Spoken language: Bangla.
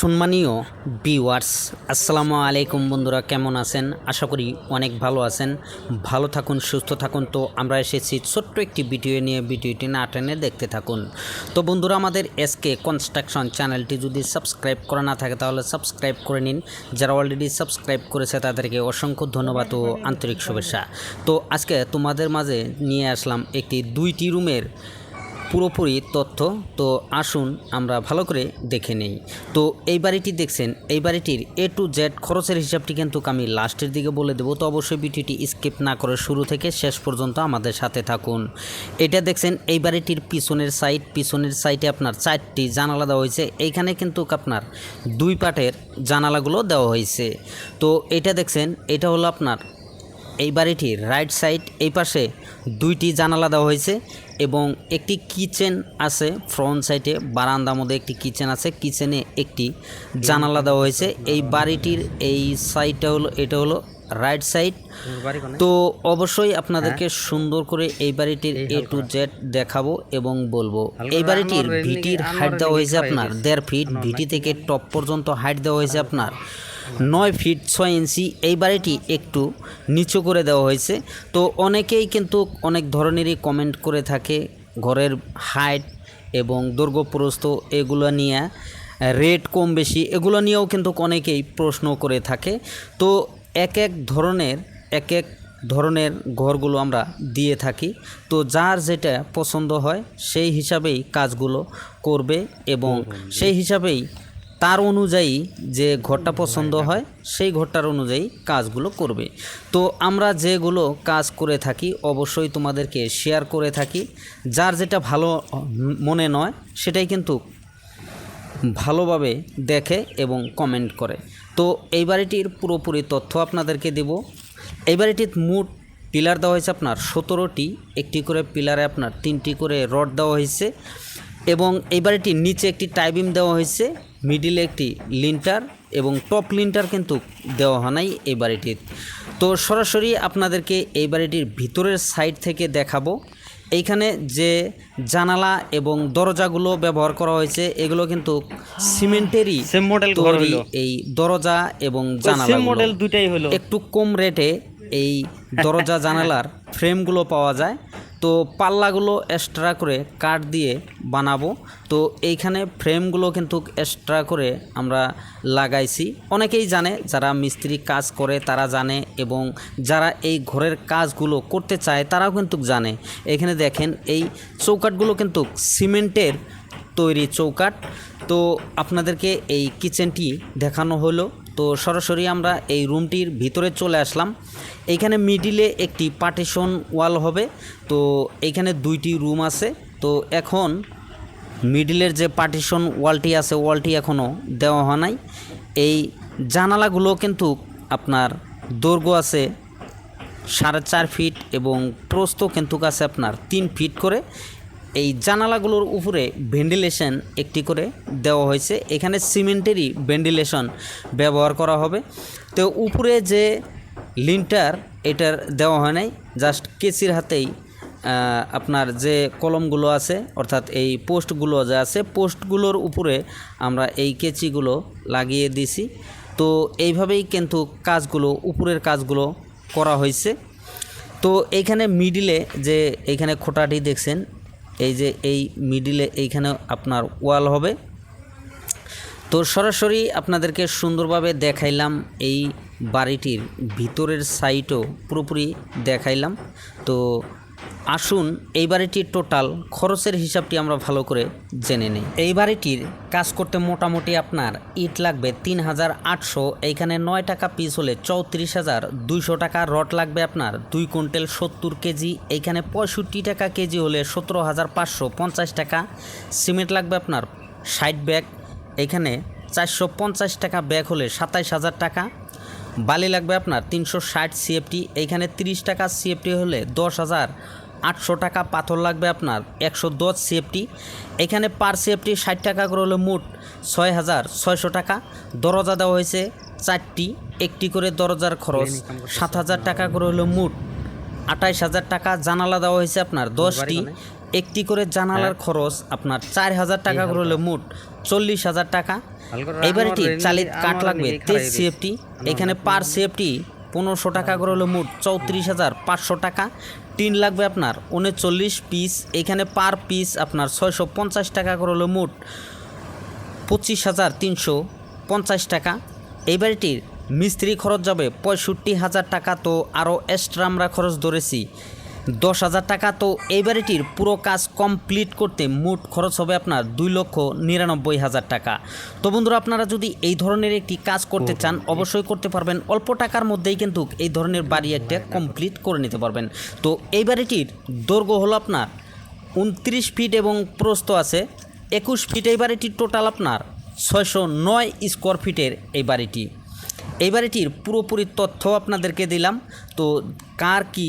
সম্মানীয় বিওয়ার্স আসসালামু আলাইকুম বন্ধুরা, কেমন আছেন? আশা করি অনেক ভালো আছেন। ভালো থাকুন, সুস্থ থাকুন। তো আমরা এসেছি ছোট্ট একটি ভিডিও নিয়ে, ভিডিওটি না টেনে দেখতে থাকুন। তো বন্ধুরা, আমাদের এসকে কনস্ট্রাকশন চ্যানেলটি যদি সাবস্ক্রাইব করা না থাকে, তাহলে সাবস্ক্রাইব করে নিন। যারা অলরেডি সাবস্ক্রাইব করেছে, তাদেরকে অসংখ্য ধন্যবাদ ও আন্তরিক শুভেচ্ছা। তো আজকে তোমাদের মাঝে নিয়ে আসলাম একটি দুইটি রুমের পুরোপুরি তথ্য, তো আসুন আমরা ভালো করে দেখে নেই। তো এই বাড়িটি দেখছেন, এই বাড়িটির এ টু জেড খরচের হিসাবটি কিন্তু আমি লাস্টের দিকে বলে দেবো, তো অবশ্যই ভিডিওটি স্কিপ না করে শুরু থেকে শেষ পর্যন্ত আমাদের সাথে থাকুন। এটা দেখছেন, এই বাড়িটির পিছনের সাইড, পিছনের সাইডে আপনার চারটি জানালা দেওয়া হয়েছে, এইখানে কিন্তু আপনার দুই পাটের জানালাগুলো দেওয়া হয়েছে। তো এটা দেখছেন, এটা হলো আপনার এই বাড়িটির রাইট সাইড এই পাশে দুইটি জানালা দেওয়া হয়েছে এবং একটি কিচেন আছে ফ্রন্ট সাইডে বারান্দার মধ্যে একটি কিচেন আছে কিচেনে একটি জানালা দেওয়া হয়েছে। এই বাড়িটির এই সাইডটা হলো এটা হলো রাইট সাইড। তো অবশ্যই আপনাদেরকে সুন্দর করে এই বাড়িটির এ টু জেড দেখাবো এবং বলব। এই বাড়িটির ভিটির হাইট দেওয়া হয়েছে আপনার দেড় ফিট ভিটি থেকে টপ পর্যন্ত হাইট দেওয়া হয়েছে আপনার। নয় ফিট ছয় ইঞ্চি এই বাড়িটি একটু নিচু করে দেওয়া হয়েছে। তো অনেকেই কিন্তু অনেক ধরনেরই কমেন্ট করে থাকে ঘরের হাইট এবং দৈর্ঘ্য প্রস্থ এগুলো নিয়ে রেট কম বেশি এগুলো নিয়েও কিন্তু অনেকেই প্রশ্ন করে থাকে। তো এক এক ধরনের এক এক ধরনের ঘরগুলো আমরা দিয়ে থাকি। তো যার যেটা পছন্দ হয় সেই হিসাবেই কাজগুলো করবে এবং সেই হিসাবেই তার অনুযায়ী যে ঘরটা পছন্দ হয়, সেই ঘরটার অনুযায়ী কাজগুলো করবে। তো আমরা যেগুলো কাজ করে থাকি, অবশ্যই তোমাদেরকে শেয়ার করে থাকি। যার যেটা ভালো মনে নয়, সেটাই কিন্তু ভালোভাবে দেখে এবং কমেন্ট করে। তো এই বাড়িটির পুরোপুরি তথ্য আপনাদেরকে দেব। এই বাড়িটির মোট পিলার দেওয়া হয়েছে আপনার সতেরোটি। একটি করে পিলারে আপনার তিনটি করে রড দেওয়া হয়েছে এবং এই বাড়িটির নিচে একটি টাইবিম দেওয়া হয়েছে। মিডিলে একটি লিন্টার এবং টপ লিন্টার কিন্তু দেওয়া হয় নাই এই বাড়িটির। তো সরাসরি আপনাদেরকে এই বাড়িটির ভিতরের সাইড থেকে দেখাবো। এইখানে যে জানালা এবং দরজাগুলো ব্যবহার করা হয়েছে এগুলো কিন্তু সিমেন্টেরই সেম মডেল তৈরি এই দরজা এবং সেম জানালা মডেল দুটাই হলো। একটু কম রেটে এই দরজা জানালার ফ্রেমগুলো পাওয়া যায়। তো পাল্লাগুলো এক্সট্রা করে কাঠ দিয়ে বানাবো। তো এইখানে ফ্রেমগুলো কিন্তু এক্সট্রা করে আমরা লাগাইছি। অনেকেই জানে, যারা মিস্ত্রি কাজ করে তারা জানে এবং যারা এই ঘরের কাজগুলো করতে চায় তারাও কিন্তু জানে। এখানে দেখেন, এই চৌকাঠগুলো কিন্তু সিমেন্টের তৈরি চৌকাঠ। তো আপনাদেরকে এই কিচেনটি দেখানো হলো। তো সরাসরি আমরা এই রুমটির ভিতরে চলে আসলাম। এইখানে মিডিলে একটি পার্টিশন ওয়াল হবে। তো এইখানে দুইটি রুম আছে। তো এখন মিডিলের যে পার্টিশন ওয়ালটি আছে, ওয়ালটি এখনও দেওয়া হয় নাই। এই জানালাগুলো কিন্তু আপনার দৈর্ঘ্য আছে সাড়ে চার ফিট এবং প্রস্থ কিন্তু আছে আপনার তিন ফিট করে। এই জানালাগুলোর উপরে ভেন্টিলেশন একটি করে দেওয়া হয়েছে। এখানে সিমেন্টেরই ভেন্টিলেশন ব্যবহার করা হবে। তো উপরে যে লিন্টার, এটার দেওয়া হয় নাই। জাস্ট কেসির হাতেই আপনার যে কলমগুলো আছে, অর্থাৎ এই পোস্টগুলো যে আছে, পোস্টগুলোর উপরে আমরা এই কেচিগুলো লাগিয়ে দিছি। তো এইভাবেই কিন্তু কাজগুলো, উপরের কাজগুলো করা হয়েছে। তো এইখানে মিডিলে যে এইখানে খোটাটি দেখছেন এই যে এই মিডিলে এইখানে আপনার ওয়াল হবে। তো সরাসরি আপনাদেরকে সুন্দরভাবে দেখাইলাম এই বাড়িটির ভিতরের সাইটও পুরোপুরি দেখাইলাম। তো আসুন, এই বাড়িটির টোটাল খরচের হিসাবটি আমরা ভালো করে জেনে নিই। এই বাড়িটির কাজ করতে মোটামুটি আপনার ইট লাগবে তিন হাজার আটশো, এইখানে নয় টাকা পিস হলে চৌত্রিশ হাজার দুইশো টাকা, রড লাগবে আপনার দুই কুইন্টাল সত্তর কেজি, এইখানে পঁয়ষট্টি টাকা কেজি হলে সতেরো হাজার পাঁচশো পঞ্চাশ টাকা, সিমেন্ট লাগবে আপনার ষাট ব্যাগ, এইখানে চারশো পঞ্চাশ টাকা ব্যাগ হলে সাতাইশ হাজার টাকা বালি লাগবে আপনার তিনশো ষাট সিএফটি এইখানে তিরিশ টাকা সিএফটি হলে দশ হাজার আটশো টাকা পাথর লাগবে আপনার একশো দশ সিএফটি এখানে পার সিএফটি ষাট টাকা করে হলে মোট ছয় হাজার ছয়শো টাকা দরজা দেওয়া হয়েছে চারটি একটি করে দরজার খরচ সাত হাজার টাকা করে হলো মোট আঠাইশ হাজার টাকা জানালা দেওয়া হয়েছে আপনার দশটি একটি করে জানালার খরচ আপনার চার হাজার টাকা করে হলে মোট চল্লিশ হাজার টাকা। এই বাড়িটি চালিত কাঠ লাগবে? তেইশ সিএফটি এখানে পার সিএফটি পনেরোশো টাকা করে হলো মোট চৌত্রিশ হাজার পাঁচশো টাকা। টিন লাগবে আপনার উনচল্লিশ পিস এখানে পার পিস আপনার ছয়শো পঞ্চাশ টাকা করে হলো মোট পঁচিশ হাজার তিনশো পঞ্চাশ টাকা। এই বাড়িটির মিস্ত্রি খরচ যাবে পঁয়ষট্টি হাজার টাকা। তো আরও এক্সট্রা আমরা খরচ ধরেছি। দশ হাজার টাকা। তো এই বাড়িটির পুরো কাজ কমপ্লিট করতে মোট খরচ হবে আপনার দুই লক্ষ নিরানব্বই হাজার টাকা। তো বন্ধুরা, আপনারা যদি এই ধরনের একটি কাজ করতে চান, অবশ্যই করতে পারবেন। অল্প টাকার মধ্যেই কিন্তু এই ধরনের বাড়ি একটা কমপ্লিট করে নিতে পারবেন। তো এই বাড়িটির দৈর্ঘ্য হলো আপনার উনত্রিশ ফিট এবং প্রস্থ আছে একুশ ফিট। এই বাড়িটির টোটাল আপনার ছয়শো নয় স্কোয়ার ফিটের এই বাড়িটি। এই বাড়িটির পুরোপুরি তথ্য আপনাদেরকে দিলাম। তো কার কি